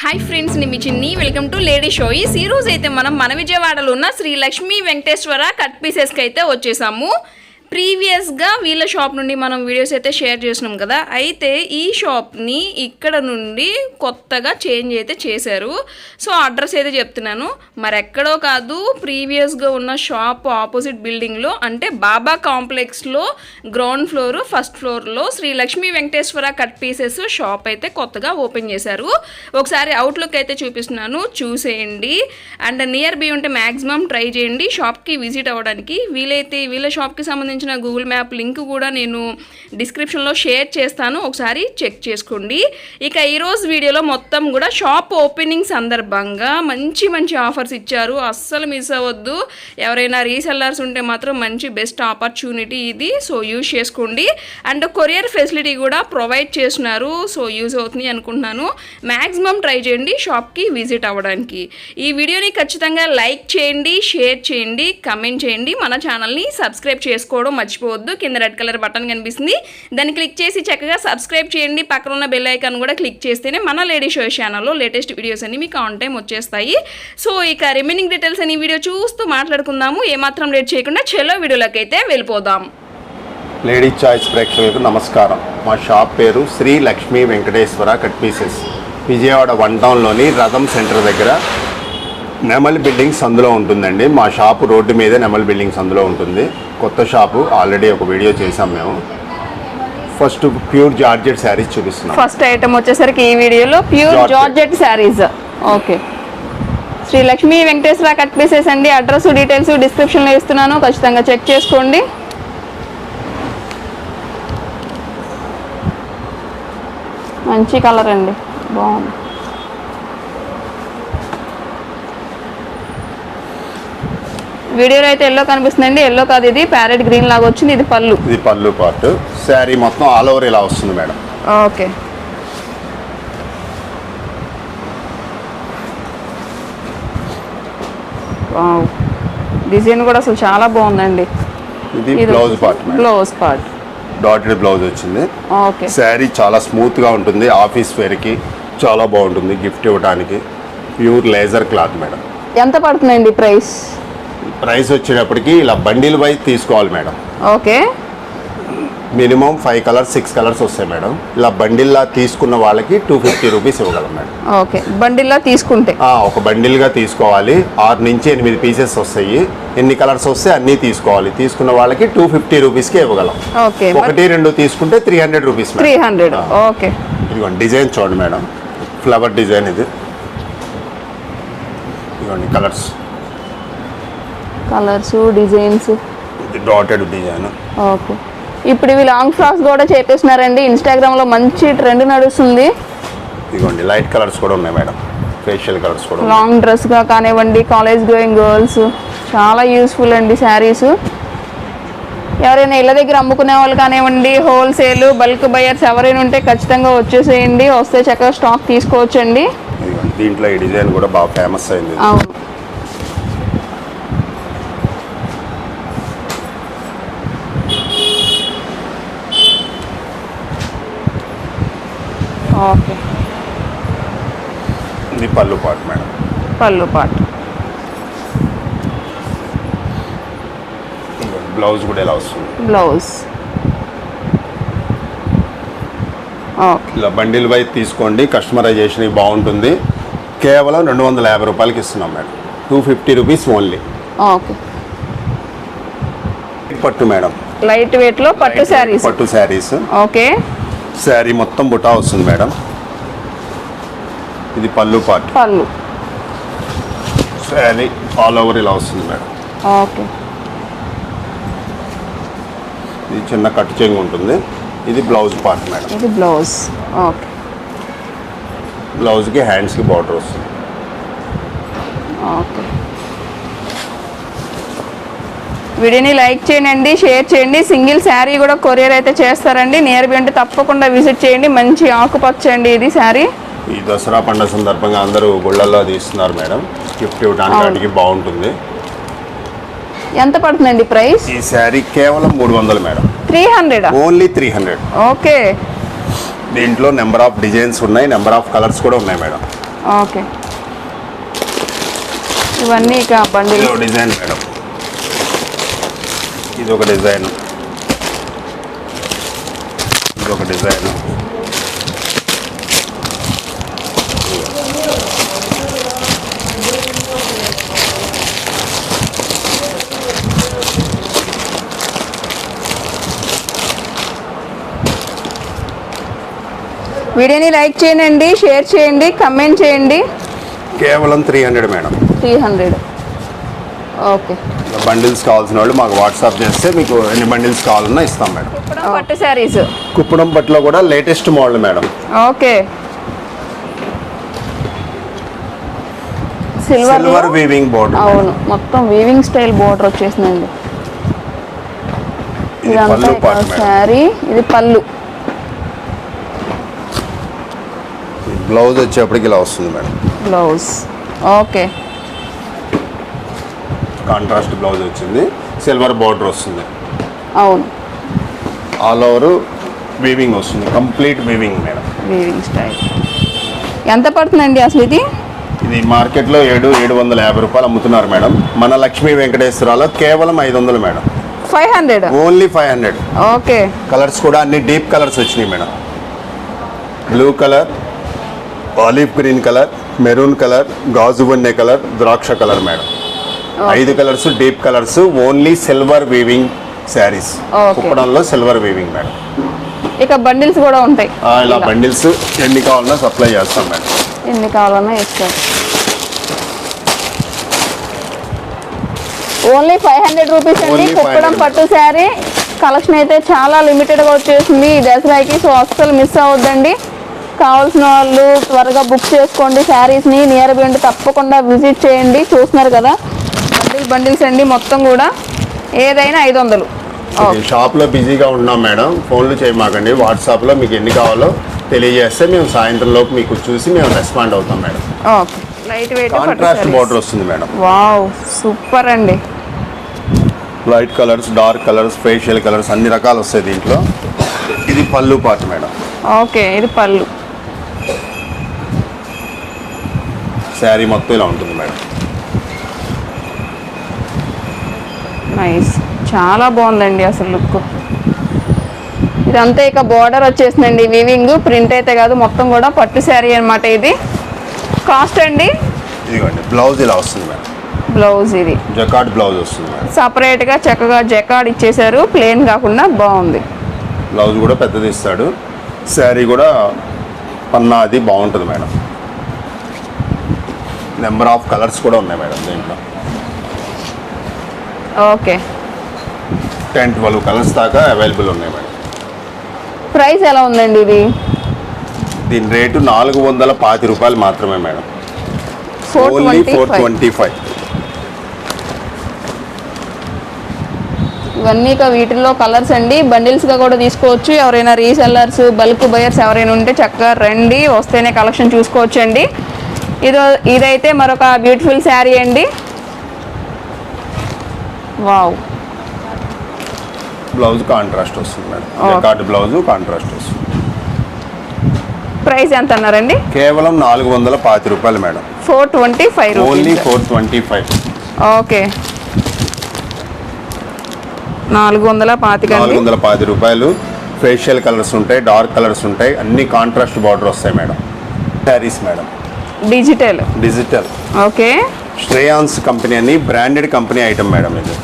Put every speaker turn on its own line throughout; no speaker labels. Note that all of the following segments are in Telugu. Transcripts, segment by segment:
హాయ్ ఫ్రెండ్స్ నిమి మీ చిన్ని. వెల్కమ్ టు లేడీ షో ఈ రోజు అయితే మనం మన విజయవాడలో ఉన్న శ్రీ లక్ష్మీ వెంకటేశ్వర కట్ పీసెస్కి అయితే వచ్చేసాము. ప్రీవియస్గా వీళ్ళ షాప్ నుండి మనం వీడియోస్ అయితే షేర్ చేసినాం కదా అయితే ఈ షాప్ని ఇక్కడ నుండి కొత్తగా చేంజ్ అయితే చేశారు. సో అడ్రస్ అయితే చెప్తున్నాను. మరి ఎక్కడో కాదు ప్రీవియస్గా ఉన్న షాప్ ఆపోజిట్ బిల్డింగ్లో అంటే బాబా కాంప్లెక్స్లో గ్రౌండ్ ఫ్లోర్ ఫస్ట్ ఫ్లోర్లో Shri Lakshmi Venkateswara cut pieces shop అయితే కొత్తగా ఓపెన్ చేశారు. ఒకసారి అవుట్లుక్ అయితే చూపిస్తున్నాను. చూసేయండి. అండ్ నియర్ బై ఉంటే మ్యాక్సిమం ట్రై చేయండి. షాప్కి విజిట్ అవ్వడానికి వీలైతే వీళ్ళ షాప్కి సంబంధించిన గూగుల్ మ్యాప్ లింక్ కూడా నేను డిస్క్రిప్షన్లో షేర్ చేస్తాను. ఒకసారి చెక్ చేసుకోండి. ఇక ఈరోజు వీడియోలో మొత్తం కూడా షాప్ ఓపెనింగ్ సందర్భంగా మంచి మంచి ఆఫర్స్ ఇచ్చారు. అస్సలు మిస్ అవ్వద్దు. ఎవరైనా రీసెల్లర్స్ ఉంటే మాత్రం మంచి బెస్ట్ ఆపర్చునిటీ ఇది. సో యూజ్ చేసుకోండి. అండ్ కొరియర్ ఫెసిలిటీ కూడా ప్రొవైడ్ చేస్తున్నారు. సో యూజ్ అవుతుంది అనుకుంటున్నాను. మ్యాక్సిమం ట్రై చేయండి షాప్కి విజిట్ అవ్వడానికి. ఈ వీడియోని ఖచ్చితంగా లైక్ చేయండి షేర్ చేయండి కమెంట్ చేయండి. మన ఛానల్ని సబ్స్క్రైబ్ చేసుకోవడం మర్చిపోవద్దు. కింద రెడ్ కలర్ బటన్ కనిపిస్తుంది. దాన్ని క్లిక్ చేసి చక్కగా సబ్స్క్రైబ్ చేయండి. పక్కన ఉన్న బెల్ ఐకాన్ కూడా క్లిక్ చేస్తేనే మన లేడీ షో ఛానల్లో లేటెస్ట్ వీడియోస్ అన్ని మీకు ఆన్ టైం వచ్చేస్తాయి. సో ఇక రిమైనింగ్ డీటెయిల్స్ అని వీడియో చూస్తూ మాట్లాడుకుందాము. ఏమాత్రం లేట్ చేయకుండా చెలో వీడియోలోకి అయితే వెళ్ళిపోదాం.
లేడీ చాయిస్ ప్రేక్షకులకు నమస్కారం. మా షాప్ పేరు Shri Lakshmi Venkateswara cut pieces. Vijayawada one టౌన్లోని రథం సెంటర్ దగ్గర నెమల్ బిల్డింగ్స్ అందులో ఉంటుందండి. మా షాపు రోడ్డు మీదే నెమల్ బిల్డింగ్స్ అందులో ఉంటుంది. కొత్త షాపు ఆల్రెడీ ఒక వీడియో చేసాం మేము. ఫస్ట్ ప్యూర్ జార్జెట్ శారీస్ చూపిస్తున్నాం.
ఫస్ట్ ఐటమ్ వచ్చేసరికి ఈ వీడియోలో pure. Georgette. Saris. Okay. Shri Lakshmi Venkateswara cut pieces అండి. అడ్రస్ డీటెయిల్స్ డిస్క్రిప్షన్లో ఇస్తున్నాను. ఖచ్చితంగా చెక్ చేసుకోండి. మంచి కలర్ అండి. బాగుంది. వీడియోలో అయితే ఎల్లో కనిపిస్తుందండి. ఎల్లో కాదు ఇది. ప్యారెట్ గ్రీన్ లాగా వచ్చింది. ఇది పళ్ళు.
ఇది పళ్ళు పార్ట్ శారీ మొత్తం ఆల్ ఓవర్ ఇలా వస్తుంది మేడం.
ఓకే. డిజైన్ కూడా అసలు చాలా బాగుందండి.
ఇది blouse part
blouse part.
Dotted blouse వచ్చింది.
ఓకే.
శారీ చాలా స్మూత్గా ఉంటుంది. ఆఫీస్ వేర్కి చాలా బాగుంటుంది. గిఫ్ట్ ఇవ్వడానికి ప్యూర్ లేజర్ క్లాత్ మేడం.
ఎంత పడుతుందండి ప్రైస్?
ప్రైస్ వచ్చేటప్పటికి ఇలా బండిల్ వైజ్ తీసుకోవాలి madam.
Okay.
Minimum five colours six colours వస్తాయి మేడం. ఇలా బండిల్లా తీసుకున్న వాళ్ళకి టూ ఫిఫ్టీ రూపీస్ ఇవ్వగలం మేడం.
ఓకే. బండిల్లా తీసుకుంటే.
ఒక బండిల్గా తీసుకోవాలి. ఆరు నుంచి ఎనిమిది పీసెస్ వస్తాయి. ఎన్ని కలర్స్ వస్తే అన్నీ తీసుకోవాలి. తీసుకున్న వాళ్ళకి టూ ఫిఫ్టీ రూపీస్కే ఇవ్వగలం.
ఓకే
ఒకటి రెండు తీసుకుంటే three hundred rupees
three hundred. Okay.
ఇదిగోండి డిజైన్ చూడండి మేడం. ఫ్లవర్ డిజైన్ ఇది. ఇదిగోండి colours.
Colours designs.
Dotted design
okay. ఇప్పుడు ఇవి లాంగ్ ఫ్రాక్స్ కూడా చేపిస్తున్నారండి. ఇన్స్టాగ్రామ్లో మంచి ట్రెండ్ నడుస్తుంది.
ఇదిగోండి లైట్ కలర్స్ కూడా ఉన్నాయి మేడం. ఫేషియల్ కలర్స్ కూడా
లాంగ్ డ్రెస్గా కానివ్వండి కాలేజ్ గోయింగ్ గర్ల్స్ చాలా యూస్ఫుల్ అండి శారీస్ ఎవరైనా ఇళ్ళ దగ్గర అమ్ముకునే వాళ్ళు కానివ్వండి హోల్సేల్ బల్క్ బయర్స్ ఎవరైనా ఉంటే ఖచ్చితంగా వచ్చేసేయండి. వస్తే చక్కగా స్టాక్ తీసుకోవచ్చండి.
దీంట్లో ఈ డిజైన్ కూడా బాగా ఫేమస్ అయింది.
అవును. ఓకే.
ఇది పళ్ళు పాటు మేడం.
పళ్ళు పాటు.
బ్లౌజ్ కూడా ఎలా వస్తుంది?
బ్లౌజ్.
ఇలా బండిల్ వైజ్ తీసుకోండి కస్టమైజేషన్ బాగుంటుంది. కేవలం రెండు వందల యాభై రూపాయలకి ఇస్తున్నాం madam. Two fifty rupees only.
Okay.
పట్టు మేడం.
లైట్ వెయిట్లో పట్టు శారీస్.
పట్టు శారీస్.
ఓకే.
శారీ మొత్తం బుటా వస్తుంది మేడం. ఇది పళ్ళు పార్ట్.
పళ్ళు.
శారీ ఆల్ ఓవర్ ఇలా వస్తుంది మేడం.
ఓకే.
ఇది చిన్న కట్ చెంగు ఉంటుంది. ఇది బ్లౌజ్ పార్ట్ మేడం.
ఇది బ్లౌజ్. ఓకే.
బ్లౌజ్కి హ్యాండ్స్కి బార్డర్ వస్తుంది.
వీడియోని లైక్ చేయండి షేర్ చేయండి. సింగిల్ శారీ కూడా కొరియర్ అయితే చేస్తారండి. నియర్ బై ఉంటే తప్పకుండా విజిట్ చేయండి. మంచి ఆకుపచ్చ అండి ఇది శారీ.
ఈ దసరా పండుగ సందర్భంగా అందరూ గుళ్ళల్లో తీస్తున్నారు మేడం. గిఫ్ట్ ఇవ్వడానికి బాగుంటుంది.
ఎంత పడుతుందండి ప్రైస్?
ఈ శారీ కేవలం మూడు వందలు madam.
Three hundred?
Only three hundred
okay.
దీంట్లో నెంబర్ ఆఫ్ డిజైన్స్ ఉన్నాయి. నెంబర్ ఆఫ్ కలర్స్ కూడా ఉన్నాయి మేడం.
ఓకే. ఇవన్నీ ఇక బండిల్.
Design madam. ఇది ఒక డిజైన్. ఇది ఒక డిజైన్.
వీడియోని లైక్ చేయండి షేర్ చేయండి కమెంట్ చేయండి.
కేవలం three hundred madam.
Three hundred okay.
Bundles కావాల్సిన వాళ్ళు మాకు వాట్సాప్ చేస్తే మీకు ఎన్ని బండిల్స్ కావాలన్నా ఇస్తాం మేడం.
పట్టు శారీస్.
కుప్పడం పట్టులో కూడా latest model madam.
Okay. Silver
weaving border
అవును. మొత్తం వీవింగ్ స్టైల్ బోర్డర్ వచ్చేసిందండి.
ఇది
ఇదంతా శారీ ఇది పళ్ళు.
బ్లౌజ్ వచ్చేప్పటికి ఇలా వస్తుంది madam.
Blouse okay.
Contrast blouse వచ్చింది. సిల్వర్ బోర్డర్ వస్తుంది.
అవును.
ఆల్ ఓవర్ వీవింగ్ వస్తుంది. Complete weaving madam
weaving style ఎంత పడుతుందండి అసలు ఇది?
ఇది మార్కెట్లో ఏడు ఏడు వందల యాభై రూపాయలు అమ్ముతున్నారు మేడం మన లక్ష్మీ వెంకటేశ్వరరావు కేవలం ఐదు వందలు madam
five hundred
only five hundred
okay
colours కూడా అన్ని డీప్ కలర్స్ వచ్చినాయి madam blue colour olive green colour maroon colour గాజు బొన్నె కలర్ ద్రాక్ష కలర్ మేడం ఐదు colours deep colours only silver weaving saris. కుప్పడంలో silver weaving madam
ఇక బండిల్స్ కూడా ఉంటాయి.
ఆ, ఇలా బండిల్స్ ఎన్ని కావాలన్నా సప్లై చేస్తాం మేడం
ఎన్ని కావాలన్నా ఇస్తారు ఓన్లీ ఫైవ్ హండ్రెడ్ రూపీస్ అండి. కుప్పడం
500.
పట్టు శారీ. కలెక్షన్ అయితే చాలా లిమిటెడ్గా వచ్చేసింది. ఈ దసరాకి సో అస్సలు మిస్ అవ్వద్దండి. కావాల్సిన వాళ్ళు త్వరగా బుక్ చేసుకోండి. శారీస్ని నియర్ బై ఉంటే తప్పకుండా విజిట్ చేయండి. చూస్తున్నారు కదా. బండిల్ బండిల్స్ అండి మొత్తం కూడా. ఏదైనా ఐదు వందలు.
షాప్లో బిజీగా ఉన్నాం మేడం. ఫోన్లు చేయమాకండి. వాట్సాప్లో మీకు ఎన్ని కావాలో తెలియజేస్తే మేము సాయంత్రం లోపు మీకు చూసి మేము రెస్పాండ్ అవుతాం madam.
Okay. Light weight
contrast border వస్తుంది మేడం.
వావ్ సూపర్ అండి.
Light colours dark colours facial colours అన్ని రకాలు వస్తాయి దీంట్లో. ఇది పళ్ళు పార్ట్ మేడం.
ఓకే ఇది పళ్ళు.
శారీ మొత్తం ఇలా ఉంటుంది మేడం.
నైస్ చాలా బాగుందండి అసలు లుక్ ఇదంతా ఇక బార్డర్ వచ్చేసిందండి. వీవింగ్ ప్రింట్ అయితే కాదు మొత్తం కూడా పట్టు శారీ అన్నమాట ఇది. కాస్ట్ అండి?
ఇదిగోండి బ్లౌజ్ ఇలా వస్తుంది మేడం.
బ్లౌజ్ ఇది.
జకాట్ బ్లౌజ్ వస్తుంది
సపరేట్గా చక్కగా జకాడ్ ఇచ్చేసారు ప్లేన్ కాకుండా బాగుంది.
బ్లౌజ్ కూడా పెద్దది ఇస్తాడు. శారీ కూడా పన్నా అది బాగుంటుంది మేడం. నెంబర్ ఆఫ్ కలర్స్ కూడా ఉన్నాయి మేడం దీంట్లో.
ఓకే.
టెన్ ట్వెల్వ్ కలర్స్ దాకా అవైలబుల్ ఉన్నాయి మేడం.
ప్రైస్ ఎలా ఉందండి ఇది?
దీని రేటు నాలుగు వందల పాతి రూపాయలు మాత్రమే madam. Only four twenty five.
ఇవన్నీ వీటిల్లో కలర్స్ అండి. బండిల్స్గా కూడా తీసుకోవచ్చు. ఎవరైనా రీసెల్లర్స్ బల్క్ బయర్స్ ఎవరైనా ఉంటే చక్కగా రండి. వస్తేనే కలెక్షన్ చూసుకోవచ్చు అండి ఇది ఇదైతే మరొక బ్యూటిఫుల్ శారీ అండి. వావ్.
బ్లౌజ్ కాంట్రాస్ట్ వస్తుంది మేడం. జకాట్ బ్లౌజ్ కాంట్రాస్ట్ వస్తుంది.
ప్రైస్ ఎంత అన్నారండి?
కేవలం నాలుగు వందల పాతి రూపాయలు madam.
Four twenty five
only four twenty five.
Okay. నాలుగు వందల పాతికండి
నాలుగు వందల పాతి రూపాయలు. ఫేషియల్ కలర్స్ ఉంటాయి డార్క్ కలర్స్ ఉంటాయి అన్ని కాంట్రాస్ట్ బార్డర్ వస్తాయి madam. Saris madam.
Digital
digital
okay.
Shreyans company అని బ్రాండెడ్ కంపెనీ ఐటమ్ మేడం ఇది.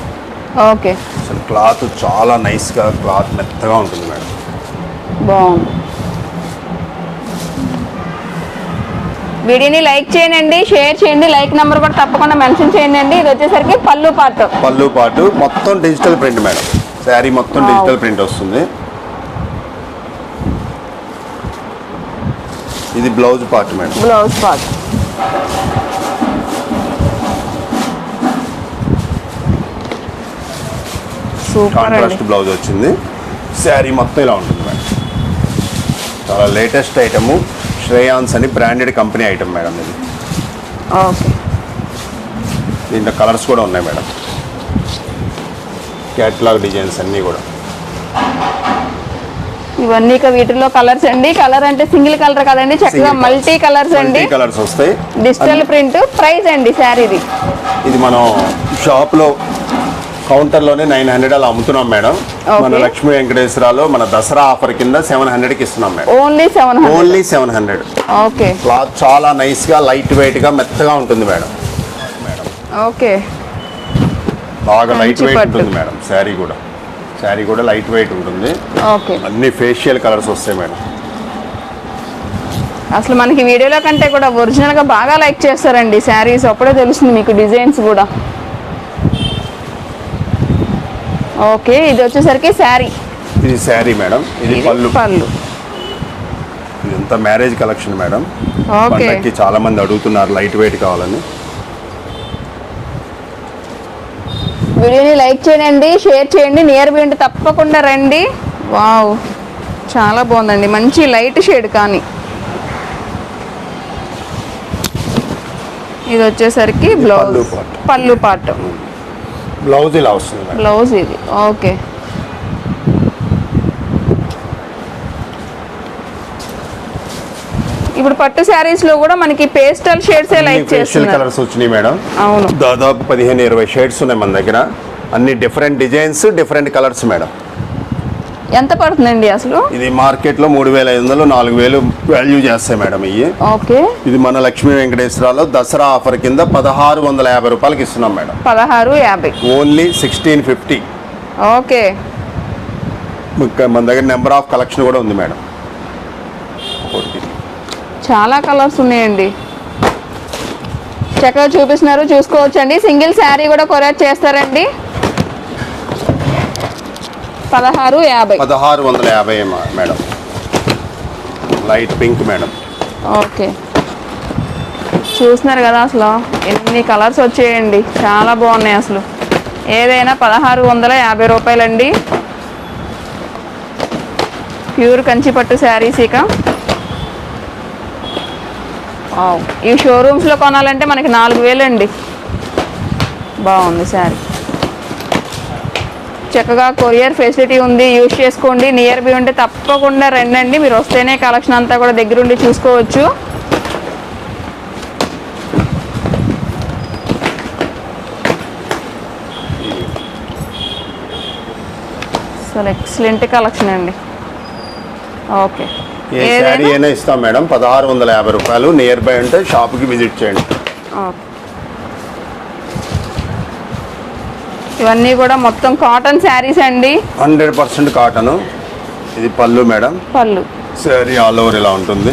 ఓకే.
అసలు క్లాత్ చాలా నైస్గా క్లాత్ మెత్తగా ఉంటుంది మేడం.
బాగుంది. వీడియోని లైక్ చేయండి షేర్ చేయండి లైక్ నెంబర్ కూడా తప్పకుండా మెన్షన్ చేయండి ఇది వచ్చేసరికి పళ్ళు పాటు
పళ్ళు పాటు మొత్తం డిజిటల్ ప్రింట్ మేడం. శారీ మొత్తం. డిజిటల్ ప్రింట్ వస్తుంది. ఇది blouse part madam.
Blouse part.
Contrast blouse వచ్చింది. శారీ మొత్తం ఇలా ఉంటుంది మేడం. చాలా లేటెస్ట్ ఐటము శ్రేయాన్స్ అని బ్రాండెడ్ కంపెనీ ఐటమ్ మేడం ఇది.
ఓకే.
దీంట్లో కలర్స్ కూడా ఉన్నాయి మేడం. క్యాట్లాగ్ డిజైన్స్ అన్నీ కూడా.
ఇవన్నీ ఇక వీటిలో కలర్స్ అండి. కలర్ అంటే సింగిల్ కలర్ కదండి. చక్కగా మల్టీ కలర్స్ అండి.
కలర్స్ వస్తాయి.
డిజిటల్ ప్రింట్ ప్రైస్ అండి శారీది
ఇది మనం షాప్లో కౌంటర్లోనే నైన్ హండ్రెడ్ అలా అమ్ముతున్నాం మేడం. మన. లక్ష్మీ వెంకటేశ్వరలో మన దసరా ఆఫర్ కింద సెవెన్ హండ్రెడ్కి ఇస్తున్నాం madam.
Only seven hundred.
Only seven hundred.
Okay.
Cloth చాలా నైస్గా లైట్ వెయిట్గా మెత్తగా ఉంటుంది మేడం.
ఓకే.
బాగా లైట్ వెయిట్. ఉంటుంది మేడం శారీ కూడా. శారీ కూడా లైట్ వెయిట్ ఉంటుంది.
ఓకే.
అన్ని ఫేషియల్ కలర్స్ వస్తాయి మేడం.
అసలు మనకి వీడియోలో కంటే కూడా ఒరిజినల్గా బాగా లైక్ చేస్తారండి శారీస్. అప్పుడే తెలుస్తుంది మీకు డిజైన్స్ కూడా. ఓకే ఇది వచ్చేసరికి శారీ.
ఇది శారీ మేడం ఇది పళ్ళు.
పళ్ళు.
ఇదంతా మ్యారేజ్ కలెక్షన్ మేడం.
ఓకే.
పండక్కి చాలా మంది అడుగుతున్నారు లైట్ వెయిట్ కావాలని.
వీడియోని లైక్ చేయండి షేర్ చేయండి నియర్ బై ఉంటే తప్పకుండా రండి. వావ్ చాలా బాగుందండి. మంచి లైట్ షేడ్ కానీ. ఇది వచ్చేసరికి బ్లౌజ్.
పళ్ళు part. బ్లౌజ్ ఇలా వస్తుంది
బ్లౌజ్ ఇది. ఓకే. ఇప్పుడు పట్టు శారీస్లో కూడా మనకి పేస్టల్ షేడ్స్ లైక్ చేస్తున్నారు.
కలర్స్ వచ్చినాయి మేడం.
అవును.
దాదాపు పదిహేను ఇరవై షేడ్స్ ఉన్నాయి మన దగ్గర. అన్ని different designs different colours madam.
ఎంత పడుతుందండి అసలు?
ఇది మార్కెట్లో మూడు వేల ఐదు వందలు నాలుగు వేలు వాల్యూ చేస్తాయి మేడం ఇవి
ఓకే.
ఇది మన లక్ష్మీ వెంకటేశ్వరలో దసరా ఆఫర్ కింద పదహారు వందల యాభై రూపాయలకి ఇస్తున్నాం మేడం.
పదహారు యాభై.
Only sixteen fifty.
ఓకే.
మన దగ్గర నెంబర్ ఆఫ్ కలెక్షన్ కూడా ఉంది మేడం.
చాలా కలర్స్ ఉన్నాయండి. చక్కగా చూపిస్తున్నారు చూసుకోవచ్చండి. సింగిల్ శారీ కూడా కొరియర్ చేస్తారండి. పదహారు యాభై.
పదహారు వందల యాభై madam. Light pink madam.
Okay. చూస్తున్నారు కదా అసలు ఎన్ని కలర్స్ వచ్చాయండి. చాలా బాగున్నాయి అసలు. ఏదైనా పదహారు వందల యాభై రూపాయలండి. ప్యూర్ కంచిపట్టు శారీస్ ఇక. ఈ షోరూమ్స్లో కొనాలంటే మనకి నాలుగు వేలు అండి బాగుంది శారీ. చక్కగా కొరియర్ ఫెసిలిటీ ఉంది యూజ్ చేసుకోండి. నియర్ బై ఉంటే తప్పకుండా రండి మీరు వస్తేనే కలెక్షన్ అంతా కూడా దగ్గరుండి చూసుకోవచ్చు. అసలు ఎక్సలెంట్ కలెక్షన్ అండి. ఓకే.
ఏ శారీ అయినా ఇస్తాం మేడం. పదహారు వందల యాభై రూపాయలు. నియర్ బై ఉంటే షాప్కి విజిట్ చేయండి.
ఓకే. ఇవన్నీ కూడా మొత్తం కాటన్ శారీస్ అండి.
హండ్రెడ్ పర్సెంట్ కాటన్ ఇది పళ్ళు మేడం.
పళ్ళు.
శారీ ఆల్ ఓవర్ ఇలా ఉంటుంది.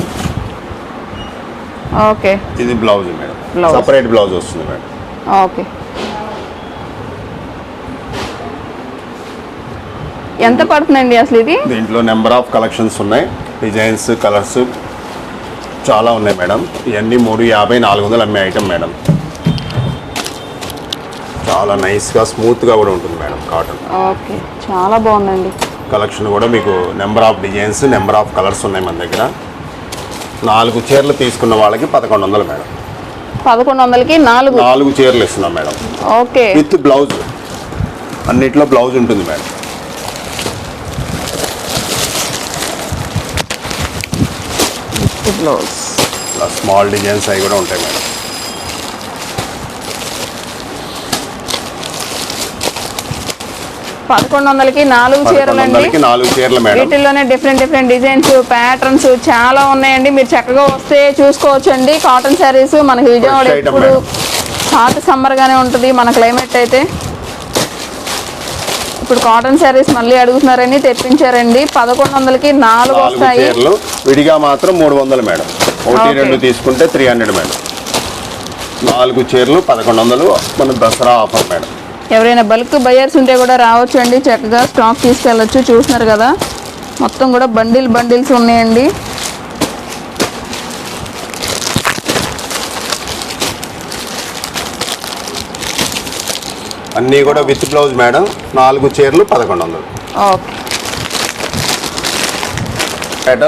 ఓకే.
ఇది బ్లౌజ్ మేడం. సపరేట్ బ్లౌజ్ వస్తుంది మేడం.
ఓకే. ఎంత పడుతుందండి అసలు ఇది?
దీంట్లో నెంబర్ ఆఫ్ కలెక్షన్స్ ఉన్నాయి. డిజైన్స్ కలర్స్ చాలా ఉన్నాయి మేడం. ఇవన్నీ మూడు యాభై నాలుగు వందలు అమ్మే ఐటమ్ మేడం. చాలా నైస్గా స్మూత్గా కూడా ఉంటుంది మేడం కాటన్
ఓకే చాలా బాగుందండి.
కలెక్షన్ కూడా మీకు number of designs number of colours ఉన్నాయి మన దగ్గర. నాలుగు చీరలు తీసుకున్న వాళ్ళకి పదకొండు వందలు మేడం.
పదకొండు వందలకి నాలుగు?
నాలుగు చీరలు ఇస్తున్నాం మేడం.
ఓకే.
విత్ బ్లౌజ్ అన్నిట్లో బ్లౌజ్ ఉంటుంది మేడం.
బ్లౌజ్
స్మాల్ డిజైన్స్ అవి కూడా ఉంటాయి మేడం.
పదకొండు వందలకి నాలుగు చీరలండి.
వందలకి నాలుగు చీరలు
వీటిల్లోనే డిఫరెంట్ డిఫరెంట్ డిజైన్స్ ప్యాటర్న్స్ చాలా ఉన్నాయండి. మీరు చక్కగా వస్తే చూసుకోవచ్చండి. కాటన్ శారీస్ మనకి విజయవాడ ఎప్పుడు
madam.
హాట్ సమ్మర్ గానే ఉంటుంది. మన క్లైమేట్ అయితే. ఇప్పుడు కాటన్ శారీస్ మళ్ళీ అడుగుతున్నారని తెప్పించారండి. పదకొండు వందలకి నాలుగు వస్తాయి.
చీరలు. విడిగా మాత్రం మూడు వందలు మేడం. ఒకటి. రెండు తీసుకుంటే త్రీ హండ్రెడ్ మేడం. నాలుగు చీరలు పదకొండు వందలు మన దసరా ఆఫర్ మేడం.
ఎవరైనా బల్క్ బయర్స్ ఉంటే కూడా రావచ్చు అండి చక్కగా స్టాక్ తీసుకెళ్ళొచ్చు. చూస్తున్నారు కదా? మొత్తం కూడా బండిల్ బండిల్స్ ఉన్నాయండి.
అన్నీ కూడా విత్ బ్లౌజ్ మేడం. నాలుగు చీరలు పదకొండు వందలు
ఓకే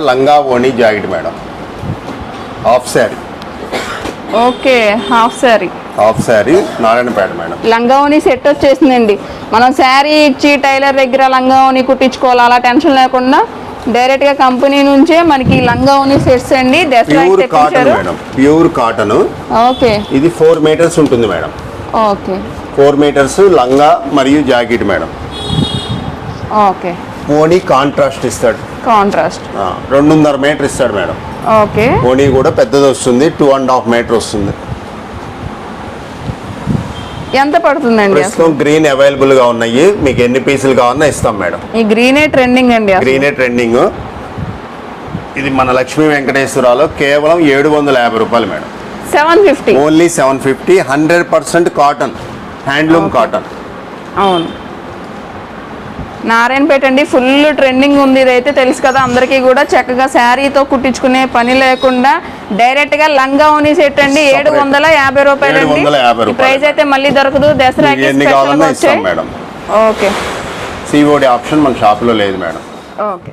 లంగా ఓణి jacket madam. Half sari
okay half sari
half sari Narayanpet madam.
లంగావని set వచ్చేసిందండి. మనం శారీ ఇచ్చి టైలర్ దగ్గర లంగావని కుట్టించుకోవాలి? అలా టెన్షన్ లేకుండా డైరెక్ట్గా కంపెనీ నుంచే మనకి లంగా ఓని సెట్స్ అండి
pure cotton madam pure cotton.
Okay.
ఇది ఫోర్ మీటర్స్ ఉంటుంది మేడం.
ఓకే.
ఫోర్ మీటర్స్ లంగా మరియు జాకెట్ మేడం.
ఓకే.
ఓనీ కాంట్రాస్ట్ ఇస్తాడు.
కాంట్రాస్ట్.
రెండున్నర మీటర్ ఇస్తాడు మేడం.
ఓకే.
ఓనీ కూడా పెద్దది వస్తుంది టూ అండ్ హాఫ్ మీటర్ వస్తుంది.
ఎంత పడుతుందండి?
ప్రస్తుతం గ్రీన్ అవైలబుల్గా ఉన్నాయి. మీకు ఎన్ని పీసులు కావాలన్నా ఇస్తాం మేడం.
ఈ గ్రీనే ట్రెండింగ్ అండి.
గ్రీనే ట్రెండింగ్ ఇది మన లక్ష్మీ వెంకటేశ్వరాలో కేవలం ఏడు వందల యాభై రూపాయలు madam.
Seven fifty
only seven fifty hundred percent cotton handloom cotton
అవును. నారాయణపేట అండి ఫుల్ ట్రెండింగ్ ఉంది ఇదైతే తెలుసు కదా అందరికీ కూడా చక్కగా శారీతో కుట్టించుకునే పని లేకుండా డైరెక్ట్గా లంగా ఓని సెట్ అండి ఏడు. వందల యాభై రూపాయలు అండి.
750
ఈ ప్రైస్ అయితే మళ్ళీ దొరకదు దసరాకి
మేడం.
ఓకే.
సిఓడి ఆప్షన్ మన షాప్లో లేదు మేడం.
ఓకే.